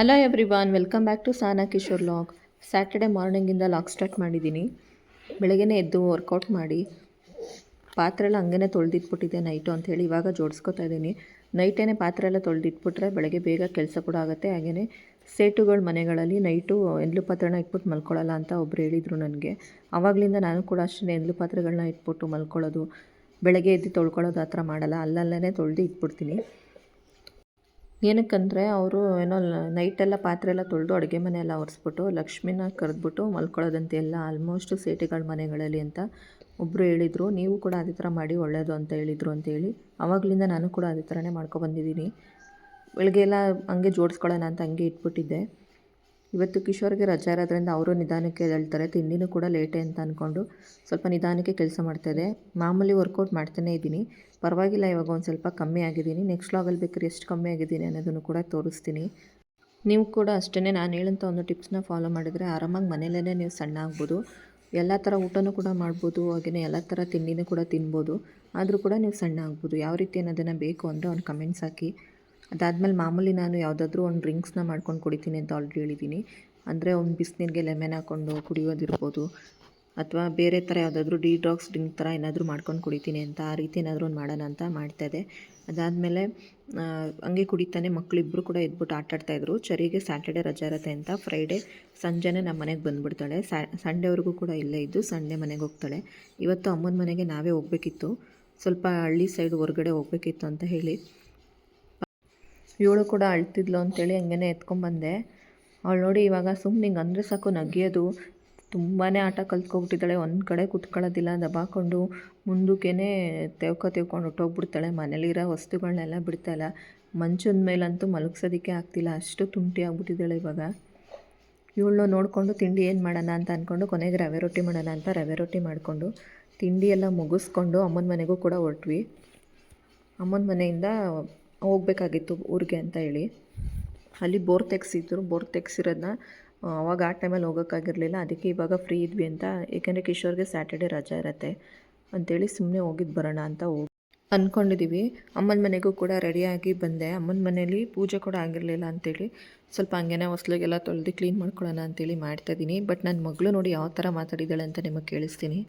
Hello every welcome back to Sana Kishore log Saturday ಮಾರ್ನಿಂಗಿಂದ log start ಮಾಡಿದ್ದೀನಿ ಬೆಳಗ್ಗೆನೇ ಎದ್ದು workout ಮಾಡಿ. ಪಾತ್ರೆ ಎಲ್ಲ ಹಂಗೇ ತೊಳೆದಿಟ್ಬಿಟ್ಟಿದ್ದೆ ನೈಟು ಅಂಥೇಳಿ ಇವಾಗ ಜೋಡಿಸ್ಕೊತಾ ಇದ್ದೀನಿ. ನೈಟೇ ಪಾತ್ರೆ ಎಲ್ಲ ತೊಳೆದಿಟ್ಬಿಟ್ರೆ ಬೆಳಗ್ಗೆ ಬೇಗ ಕೆಲಸ ಕೂಡ ಆಗುತ್ತೆ. ಹಾಗೆಯೇ ಸೇಟುಗಳು ಮನೆಗಳಲ್ಲಿ ನೈಟು ಎಂದ್ಲು ಪಾತ್ರೆನ ಇಟ್ಬಿಟ್ಟು ಮಲ್ಕೊಳ್ಳಲ್ಲ ಅಂತ ಒಬ್ರು ಹೇಳಿದರು ನನಗೆ. ಆವಾಗಲಿಂದ ನಾನು ಕೂಡ ಅಷ್ಟೇ ಎಂದ್ಲು ಪಾತ್ರೆಗಳನ್ನ ಇಟ್ಬಿಟ್ಟು ಮಲ್ಕೊಳ್ಳೋದು, ಬೆಳಗ್ಗೆ ಎದ್ದು ತೊಳ್ಕೊಳ್ಳೋದು ಆ ಥರ ಮಾಡಲ್ಲ. ಅಲ್ಲಲ್ಲೇ ತೊಳೆದು ಇಟ್ಬಿಡ್ತೀನಿ. ಏನಕ್ಕಂದರೆ ಅವರು ಏನೋ ನೈಟೆಲ್ಲ ಪಾತ್ರೆ ಎಲ್ಲ ತೊಳೆದು ಅಡುಗೆ ಮನೆ ಎಲ್ಲ ಒರೆಸ್ಬಿಟ್ಟು ಲಕ್ಷ್ಮಿನ ಕರೆದ್ಬಿಟ್ಟು ಮಲ್ಕೊಳ್ಳೋದಂತೆ ಎಲ್ಲ ಆಲ್ಮೋಸ್ಟು ಸೇಟಿಗಳ ಮನೆಗಳಲ್ಲಿ ಅಂತ ಒಬ್ಬರು ಹೇಳಿದರು. ನೀವು ಕೂಡ ಅದೇ ಥರ ಮಾಡಿ ಒಳ್ಳೆಯದು ಅಂತ ಹೇಳಿದರು ಅಂತೇಳಿ ಆವಾಗಲಿಂದ ನಾನು ಕೂಡ ಅದೇ ಥರನೇ ಮಾಡ್ಕೊಬಂದಿದ್ದೀನಿ ಬೆಳಗ್ಗೆ ಎಲ್ಲ ಹಂಗೆ ಜೋಡಿಸ್ಕೊಳ್ಳೋಣ ಅಂತ ಹಂಗೆ ಇಟ್ಬಿಟ್ಟಿದ್ದೆ. ಇವತ್ತು ಕಿಶೋರ್ಗೆ ರಜಾ ಇರೋದ್ರಿಂದ ಅವರು ನಿಧಾನಕ್ಕೆ ಹೇಳ್ತಾರೆ ತಿಂಡಿನೂ ಕೂಡ ಲೇಟೇ ಅಂತ ಅಂದ್ಕೊಂಡು ಸ್ವಲ್ಪ ನಿಧಾನಕ್ಕೆ ಕೆಲಸ ಮಾಡ್ತಾಯಿದೆ ಮಾಮೂಲಿ ವರ್ಕೌಟ್ ಮಾಡ್ತಾನೇ ಇದ್ದೀನಿ. ಪರವಾಗಿಲ್ಲ, ಇವಾಗ ಒಂದು ಸ್ವಲ್ಪ ಕಮ್ಮಿ ಆಗಿದ್ದೀನಿ. ನೆಕ್ಸ್ಟ್ ಲಾಗಲ್ಲಿ ಬೇಕಾದ್ರೆ ಎಷ್ಟು ಕಮ್ಮಿ ಆಗಿದ್ದೀನಿ ಅನ್ನೋದನ್ನು ಕೂಡ ತೋರಿಸ್ತೀನಿ. ನೀವು ಕೂಡ ಅಷ್ಟೇ ನಾನು ಹೇಳಂಥ ಒಂದು ಟಿಪ್ಸ್ನ ಫಾಲೋ ಮಾಡಿದರೆ ಆರಾಮಾಗಿ ಮನೇಲೇ ನೀವು ಸಣ್ಣ ಆಗ್ಬೋದು. ಎಲ್ಲ ಥರ ಊಟನೂ ಕೂಡ ಮಾಡ್ಬೋದು ಹಾಗೆಯೇ ಎಲ್ಲ ಥರ ತಿಂಡಿನೂ ಕೂಡ ತಿನ್ಬೋದು. ಆದರೂ ಕೂಡ ನೀವು ಸಣ್ಣ ಆಗ್ಬೋದು. ಯಾವ ರೀತಿ ಅನ್ನೋದನ್ನು ಬೇಕು ಅಂದರೆ ಒಂದು ಕಮೆಂಟ್ಸ್ ಹಾಕಿ. ಅದಾದಮೇಲೆ ಮಾಮೂಲಿ ನಾನು ಯಾವುದಾದ್ರೂ ಒಂದು ಡ್ರಿಂಕ್ಸ್ನ ಮಾಡ್ಕೊಂಡು ಕುಡಿತೀನಿ ಅಂತ ಆಲ್ರೆಡಿ ಹೇಳಿದ್ದೀನಿ. ಅಂದರೆ ಒಂದು ಬಿಸಿನೀರಿಗೆ ಲೆಮೆನ್ ಹಾಕ್ಕೊಂಡು ಕುಡಿಯೋದಿರ್ಬೋದು. ಅಥವಾ ಬೇರೆ ಥರ ಯಾವುದಾದ್ರೂ ಡಿಟಾಕ್ಸ್ ಡ್ರಿಂಕ್ ಥರ ಏನಾದರೂ ಮಾಡ್ಕೊಂಡು ಕುಡಿತೀನಿ ಅಂತ ಆ ರೀತಿ ಏನಾದರೂ ಒಂದು ಮಾಡೋಣ ಅಂತ ಮಾಡ್ತಾಯಿದ್ದೆ ಅದಾದಮೇಲೆ ಹಂಗೆ ಕುಡಿತಾನೆ ಮಕ್ಕಳಿಬ್ಬರು ಕೂಡ ಎದ್ಬಿಟ್ಟು ಆಟ ಆಡ್ತಾಯಿದ್ರು ಚರಿಗೆ ಸ್ಯಾಟರ್ಡೆ ರಜೆ ಇರುತ್ತೆ ಅಂತ ಫ್ರೈಡೇ ಸಂಜೆನೇ ನಮ್ಮ ಮನೆಗೆ ಬಂದುಬಿಡ್ತಾಳೆ. ಸಂಡೇವರೆಗೂ ಕೂಡ ಇಲ್ಲೇ ಇದ್ದು ಸಂಡೇ ಮನೆಗೆ ಹೋಗ್ತಾಳೆ. ಇವತ್ತು ಅಮ್ಮನ ಮನೆಗೆ ನಾವೇ ಹೋಗಬೇಕಿತ್ತು. ಸ್ವಲ್ಪ ಹಳ್ಳಿ ಸೈಡ್ ಹೊರಗಡೆ ಹೋಗಬೇಕಿತ್ತು ಅಂತ ಹೇಳಿ. ಇವಳು ಕೂಡ ಅಳ್ತಿದ್ಲು ಅಂತೇಳಿ ಹಂಗೇ ಎತ್ಕೊಂಡ್ಬಂದೆ ಅವಳು ನೋಡಿ ಇವಾಗ ಸುಮ್ಮನೆ ಹಿಂಗೆ ಅಂದರೆ ಸಾಕು ನಗಿಯೋದು. ತುಂಬಾ ಆಟ ಕಲ್ತ್ಕೊಬಿಟ್ಟಿದ್ದಾಳೆ. ಒಂದು ಕಡೆ ಕುತ್ಕೊಳ್ಳೋದಿಲ್ಲ, ದಬಾಕೊಂಡು ಮುಂದಕ್ಕೇ ತೆವ್ಕೊ ತೆವ್ಕೊಂಡು ಹೊಟ್ಟೋಗ್ಬಿಡ್ತಾಳೆ ಮನೇಲಿರೋ ವಸ್ತುಗಳನ್ನೆಲ್ಲ ಬಿಡ್ತಾಯಿಲ್ಲ ಮಂಚದ ಮೇಲಂತೂ ಮಲಗಿಸೋದಕ್ಕೆ ಆಗ್ತಿಲ್ಲ. ಅಷ್ಟು ತುಂಟಿ ಆಗ್ಬಿಟ್ಟಿದ್ದಾಳೆ ಇವಾಗ. ಇವಳನ್ನ ನೋಡಿಕೊಂಡು ತಿಂಡಿ ಏನು ಮಾಡೋಣ ಅಂತ ಅಂದ್ಕೊಂಡು ಕೊನೆಗೆ ರವೆ ರೊಟ್ಟಿ ಮಾಡೋಣ ಅಂತ ರವೆ ರೊಟ್ಟಿ ಮಾಡಿಕೊಂಡು ತಿಂಡಿ ಎಲ್ಲ ಮುಗಿಸ್ಕೊಂಡು ಅಮ್ಮನ ಮನೆಗೂ ಕೂಡ ಹೊರಟ್ವಿ. ಅಮ್ಮನ ಮನೆಯಿಂದ ಹೋಗ್ಬೇಕಾಗಿತ್ತು ಊರಿಗೆ ಅಂತ ಹೇಳಿ. ಅಲ್ಲಿ ಬೋರ್ ತೆಗ್ಸಿದ್ರು ಬೋರ್ ತೆಗ್ಸಿರೋದನ್ನ ಅವಾಗ ಆ ಟೈಮಲ್ಲಿ ಹೋಗೋಕ್ಕಾಗಿರಲಿಲ್ಲ. ಅದಕ್ಕೆ ಇವಾಗ ಫ್ರೀ ಇದ್ವಿ ಅಂತ. ಏಕೆಂದರೆ ಕಿಶೋರ್ಗೆ ಸ್ಯಾಟರ್ಡೆ ರಜಾ ಇರುತ್ತೆ ಅಂಥೇಳಿ ಸುಮ್ಮನೆ ಹೋಗಿದ್ದು ಬರೋಣ ಅಂತ ಹೋಗಿ ಅಂದ್ಕೊಂಡಿದ್ದೀವಿ ಅಮ್ಮನ ಮನೆಗೂ ಕೂಡ ರೆಡಿಯಾಗಿ ಬಂದೆ. ಅಮ್ಮನ ಮನೇಲಿ ಪೂಜೆ ಕೂಡ ಆಗಿರಲಿಲ್ಲ ಅಂತೇಳಿ. ಸ್ವಲ್ಪ ಹಂಗೇನೆ ಹೊಸ್ಲಿಗೆಲ್ಲ ತೊಳೆದು ಕ್ಲೀನ್ ಮಾಡ್ಕೊಳ್ಳೋಣ ಅಂತೇಳಿ ಮಾಡ್ತಾಯಿದ್ದೀನಿ ಬಟ್ ನನ್ನ ಮಗಳು ನೋಡಿ ಯಾವ ಥರ ಮಾತಾಡಿದ್ದಾಳೆ ಅಂತ ನಿಮಗೆ ಕೇಳಿಸ್ತೀನಿ.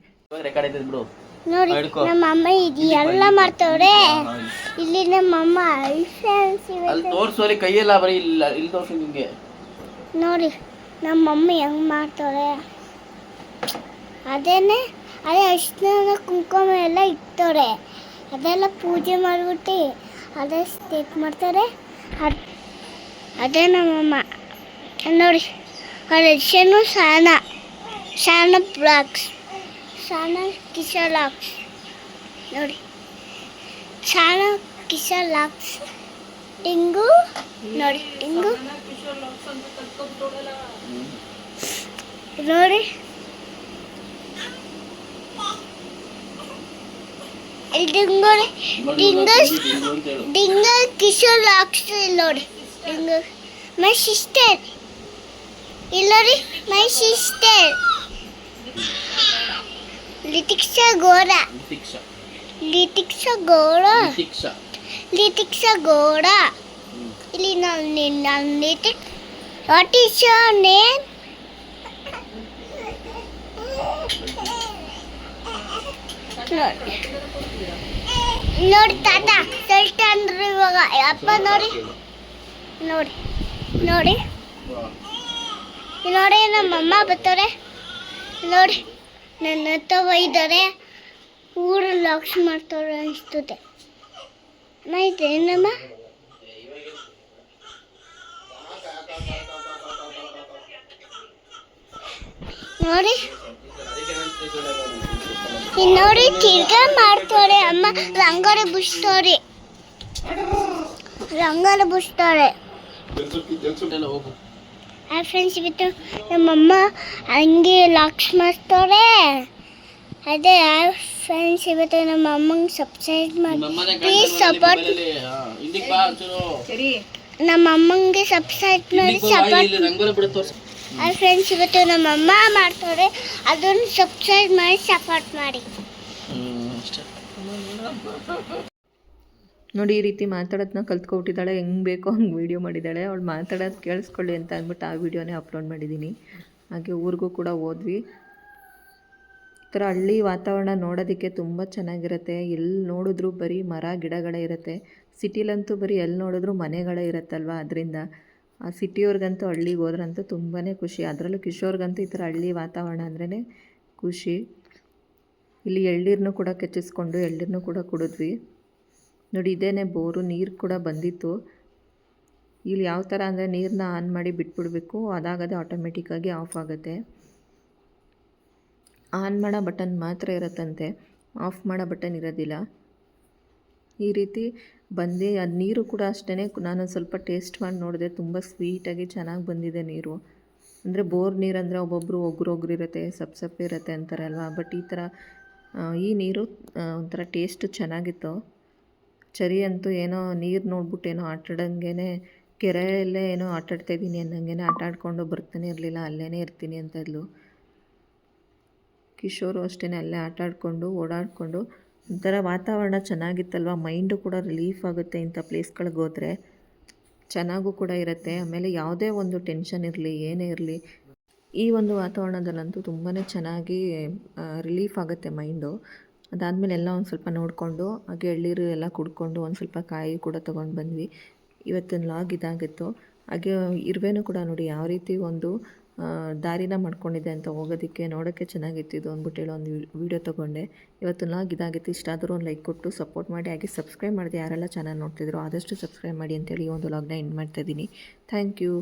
ನೋಡಿ ನಮ್ಮ ಅಮ್ಮ ಇದು ಎಲ್ಲ ಮಾಡ್ತವ್ರೆ. ಇಲ್ಲಿ ನಮ್ಮ ಅಮ್ಮ ಅಲ್ಲಿ ತೋರ್ಸು ಅಲ್ಲಿ ಕೈಯೆಲ್ಲ ಬರೀ ಇಲ್ಲ ಇಲ್ಲಿ ತೋರ್ಸು ನಿಂಗೆ ನೋಡಿ ನಮ್ಮ ಮಮ್ಮಿ ಹೆಂಗ್ ಮಾಡ್ತಾಳೆ ಅದೇನೆ ಅದೇ ಅರ್ಶಿನ ಕುಂಕುಮ ಎಲ್ಲ ಇಟ್ಟವ್ರೆ. ಅದೆಲ್ಲ ಪೂಜೆ ಮಾಡ್ಬಿಟ್ಟು ಅದೇ ಸ್ಟೇಟ್ ಮಾಡ್ತಾರೆ. ಅದ್- ಅದೇ ನಮ್ಮಮ್ಮ ನೋಡಿ ಅರ್ಶನು ಸಾನ ಸಾನ ಬ್ಲಾಕ್ಸ್ ಸಾನ ಕಿಶಲಾಕ್ಸ್ ನೋಡಿ ಸಾನ ಕಿಶಲಾಕ್ಸ್ ಟಿಂಗು ನೋಡಿ ಟಿಂಗು ನೋಡಿ ಇಲ್ಲಿ ಡಿಂಗು ಡಿಂಗು ಡಿಂಗು ಅಂತ ಹೇಳು ಡಿಂಗು ಕಿಶೋರ್ ಲಾಕ್ಸ್ ನೋಡಿ ಡಿಂಗು ಮೈ ಸಿಸ್ಟರ್ ಇಲ್ಲಿ ನೋಡಿ my sister Litiksa Litiksa. Litiksa Gora. Litiksa. Litiksa Gora. Gora ಇಲ್ಲಿ ನಾನು ನಿನ್ನ Litik what is your name ನೋಡಿ ತಾತ ಸೆಲ್ಟ್ ಅಂದ್ರೆ ಇವಾಗ ಅಪ್ಪ ನೋಡಿ ನೋಡಿ ನೋಡಿ ನೋಡಿ ನಮ್ಮ ಅಮ್ಮ ಬರ್ತಾರೆ ನೋಡಿ ನನ್ನ ಹತ್ರ ಒಯ್ದರೆ ಊರು ಲಾಕ್ಸ್ ಮಾಡ್ತಾರೆ ಅನಿಸ್ತದೆ ಆಯ್ತು ಏನಮ್ಮ? ನೋಡಿ. ನೋಡಿ ತಿರ್ಗಾ ಮಾಡ್ತಾರೆ ಅಮ್ಮ. ರಂಗೋಲಿ ಬುಸ್ತಾರೆ ರಂಗೋಲಿ ಬುಸ್ತಾರೆ ಫ್ರೆಂಡ್ಸ್ ಇವತ್ತು ನಮ್ಮಮ್ಮ ಹಂಗೆ ಲಾಕ್ಸ್ ಮಾಡ್ತಾರೆ ಅದೇ ಹಾಯ್ ಫ್ರೆಂಡ್ಸ್ ಇವತ್ತು ನಮ್ಮ ಅಮ್ಮಂಗೆ ಸಬ್ಸ್ಕ್ರೈಬ್ ಮಾಡಿ ಪ್ಲೀಸ್ ಸಪೋರ್ಟ್ ನಮ್ಮ ಅಮ್ಮಂಗೆ ಸಬ್ಸ್ಕ್ರೈಬ್ ಮಾಡಿ ಸಪೋರ್ಟ್ ಹಾಯ್ ಫ್ರೆಂಡ್ಸ್ ಇವತ್ತು ನಮ್ಮ ಅಮ್ಮ ಮಾಡ್ತಾರೆ. ಅದನ್ನು ಸಬ್ಸ್ಕ್ರೈಬ್ ಮಾಡಿ ಸಪೋರ್ಟ್ ಮಾಡಿ. ಹ್ಮ್ ಅಷ್ಟೇ. ನೋಡಿ ಈ ರೀತಿ ಮಾತಾಡೋದನ್ನ ಕಲ್ತ್ಕೊಬಿಟ್ಟಿದ್ದಾಳೆ ಹೆಂಗೆ ಬೇಕೋ ಹಂಗೆ ವೀಡಿಯೋ ಮಾಡಿದ್ದಾಳೆ. ಅವಳು ಮಾತಾಡೋದು ಕೇಳಿಸ್ಕೊಳ್ಳಿ ಅಂತ ಅಂದ್ಬಿಟ್ಟು ಆ ವೀಡಿಯೋನೇ ಅಪ್ಲೋಡ್ ಮಾಡಿದ್ದೀನಿ ಹಾಗೆ ಊರಿಗೂ ಕೂಡ ಹೋದ್ವಿ. ಈ ಥರ ಹಳ್ಳಿ ವಾತಾವರಣ ನೋಡೋದಕ್ಕೆ ತುಂಬ ಚೆನ್ನಾಗಿರುತ್ತೆ. ಎಲ್ಲಿ ನೋಡಿದ್ರೂ ಬರೀ ಮರ, ಗಿಡಗಳೇ ಇರುತ್ತೆ. ಸಿಟಿಲಂತೂ ಬರೀ ಎಲ್ಲಿ ನೋಡಿದ್ರೂ ಮನೆಗಳೇ ಇರುತ್ತಲ್ವ ಅದರಿಂದ? ಆ ಸಿಟಿಯವ್ರಿಗಂತೂ ಹಳ್ಳಿಗೆ ಹೋದ್ರಂತೂ ತುಂಬಾ ಖುಷಿ. ಅದರಲ್ಲೂ ಕಿಶೋರ್ಗಂತೂ ಈ ಥರ ಹಳ್ಳಿ ವಾತಾವರಣ ಅಂದ್ರೇ ಖುಷಿ. ಇಲ್ಲಿ ಎಳ್ನೀರನ್ನು ಕೂಡ ಕೆಚ್ಚಿಸ್ಕೊಂಡು ಎಳ್ನೀರನ್ನು ಕೂಡ ಕುಡಿದ್ವಿ. ನೋಡಿ, ಇದೇನೆ ಬೋರು, ನೀರು ಕೂಡ ಬಂದಿತ್ತು. ಇಲ್ಲಿ ಯಾವ ಥರ ಅಂದರೆ ನೀರನ್ನ ಆನ್ ಮಾಡಿ ಬಿಟ್ಬಿಡಬೇಕು, ಅದಾಗದೆ ಆಟೋಮೆಟಿಕ್ಕಾಗಿ ಆಫ್ ಆಗುತ್ತೆ. ಆನ್ ಮಾಡೋ ಬಟನ್ ಮಾತ್ರ ಇರುತ್ತಂತೆ ಆಫ್ ಮಾಡೋ ಬಟನ್ ಇರೋದಿಲ್ಲ. ಈ ರೀತಿ ಬಂದು, ಅದು ನೀರು ಕೂಡ ಅಷ್ಟೇ ನಾನು ಸ್ವಲ್ಪ ಟೇಸ್ಟ್ ಮಾಡಿ ನೋಡಿದೆ, ತುಂಬ ಸ್ವೀಟಾಗಿ ಚೆನ್ನಾಗಿ ಬಂದಿದೆ ನೀರು. ಅಂದರೆ ಬೋರ್ ನೀರು ಅಂದರೆ ಒಬ್ಬೊಬ್ಬರು ಒಗ್ರು ಒಗ್ರು ಇರುತ್ತೆ, ಸಪ್ ಸಪ್ಪೆ ಇರುತ್ತೆ ಅಂತಾರಲ್ವ ಬಟ್ ಈ ಥರ ಈ ನೀರು ಒಂಥರ ಟೇಸ್ಟ್ ಚೆನ್ನಾಗಿತ್ತು. ಚರಿ ಅಂತೂ ಏನೋ ನೀರು ನೋಡ್ಬಿಟ್ಟು ಏನೋ ಆಟಾಡಂಗೆ ಕೆರೆಯಲ್ಲೇ ಏನೋ ಆಟಾಡ್ತಾ ಇದ್ದೀನಿ ಅನ್ನಂಗೆ ಆಟ ಆಡ್ಕೊಂಡು ಬರ್ತಾನೆ ಇರಲಿಲ್ಲ ಅಲ್ಲೇ ಇರ್ತೀನಿ ಅಂತ ಇದ್ಲು. ಕಿಶೋರು ಅಷ್ಟೇ ಅಲ್ಲೇ ಆಟ ಆಡಿಕೊಂಡು, ಓಡಾಡಿಕೊಂಡು. ಒಂಥರ ವಾತಾವರಣ ಚೆನ್ನಾಗಿತ್ತಲ್ವ? ಮೈಂಡು ಕೂಡ ರಿಲೀಫ್ ಆಗುತ್ತೆ ಇಂಥ ಪ್ಲೇಸ್ಗಳಿಗೆ ಹೋದರೆ. ಚೆನ್ನಾಗೂ ಕೂಡ ಇರುತ್ತೆ. ಆಮೇಲೆ ಯಾವುದೇ ಒಂದು ಟೆನ್ಷನ್ ಇರಲಿ, ಏನೇ ಇರಲಿ, ಈ ಒಂದು ವಾತಾವರಣದಲ್ಲಂತೂ ತುಂಬಾ ಚೆನ್ನಾಗಿ ರಿಲೀಫ್ ಆಗುತ್ತೆ ಮೈಂಡು. ಅದಾದಮೇಲೆ ಎಲ್ಲ ಒಂದು ಸ್ವಲ್ಪ ನೋಡಿಕೊಂಡು, ಹಾಗೆ ಎಳ್ಳೀರು ಎಲ್ಲ ಕುಡ್ಕೊಂಡು ಒಂದು ಸ್ವಲ್ಪ ಕಾಯಿ ಕೂಡ ತೊಗೊಂಡು ಬಂದ್ವಿ. ಇವತ್ತಿನ ಲಾಗ್ ಇದಾಗಿತ್ತು. ಹಾಗೆ ಇರುವೆನೂ ಕೂಡ ನೋಡಿ ಯಾವ ರೀತಿ ಒಂದು ದಾರಿನ ಮಾಡ್ಕೊಂಡಿದೆ ಅಂತ ಹೋಗೋದಕ್ಕೆ ನೋಡೋಕ್ಕೆ ಚೆನ್ನಾಗಿತ್ತು ಇದು ಅಂದ್ಬಿಟ್ಟು ಹೇಳೋ ಒಂದು ವೀಡಿಯೋ ತೊಗೊಂಡೆ. ಇವತ್ತು ಲಾಗ್ ಇದಾಗಿತ್ತು. ಇಷ್ಟ ಆದರೂ ಒಂದು ಲೈಕ್ ಕೊಟ್ಟು ಸಪೋರ್ಟ್ ಮಾಡಿ, ಹಾಗೆ ಸಬ್ಸ್ಕ್ರೈಬ್ ಮಾಡಿದೆ ಯಾರೆಲ್ಲ ಚಾನಲ್ ನೋಡ್ತಿದ್ರು ಆದಷ್ಟು ಸಬ್ಸ್ಕ್ರೈಬ್ ಮಾಡಿ ಅಂತೇಳಿ ಈ ಒಂದು ಲಾಗ್ನ ಎಂಡ್ ಮಾಡ್ತಾಯಿದ್ದೀನಿ ಥ್ಯಾಂಕ್ ಯು.